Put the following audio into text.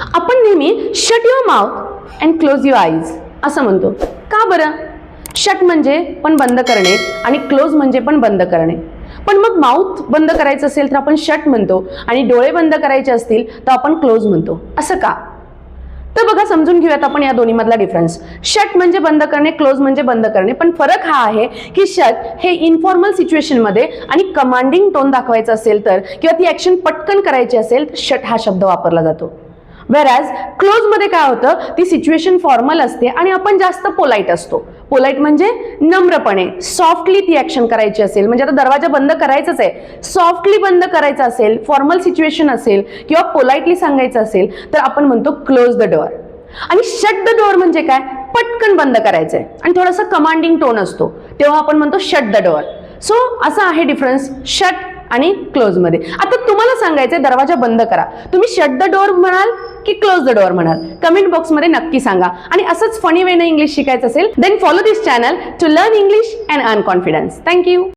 आपण नेहमी shut your mouth and close your eyes असं म्हणतो. का बरं? शट म्हणजे पण बंद करणे आणि क्लोज म्हणजे पण बंद करणे. पण मग माउथ बंद करायचं असेल तर आपण शट म्हणतो आणि डोळे बंद करायचे असतील तर आपण क्लोज म्हणतो. असं का? तर बघा समजून घेऊयात आपण या दोन्हीमधला डिफरन्स शट म्हणजे बंद करणे क्लोज म्हणजे बंद करणे. पण फरक हा आहे की शट हे इन्फॉर्मल सिच्युएशनमध्ये आणि कमांडिंग टोन दाखवायचं असेल तर किंवा ती ॲक्शन पटकन करायची असेल तर शट हा शब्द वापरला जातो. वेरॅज क्लोजमध्ये काय होतं? ती सिच्युएशन फॉर्मल असते आणि आपण जास्त पोलाईट असतो. पोलाईट म्हणजे नम्रपणे सॉफ्टली ती ॲक्शन करायची असेल. म्हणजे आता दरवाजा बंद करायचाच आहे. सॉफ्टली बंद करायचा असेल फॉर्मल सिच्युएशन असेल किंवा पोलाईटली सांगायचं असेल तर आपण म्हणतो क्लोज द डोअर आणि शट द डोअर म्हणजे काय? पटकन बंद करायचं आहे आणि थोडासा कमांडिंग टोन असतो. तेव्हा आपण म्हणतो शट द डोअर सो असा आहे डिफरन्स शट आणि क्लोजमध्ये आता तुम्हाला सांगायचंय दरवाजा बंद करा. तुम्ही शट द डोअर म्हणाल की क्लोज द डोअर म्हणाल. कमेंट बॉक्समध्ये नक्की सांगा. आणि असंच फनी वेनं इंग्लिश शिकायचं असेल then follow this channel to learn English and earn confidence thank you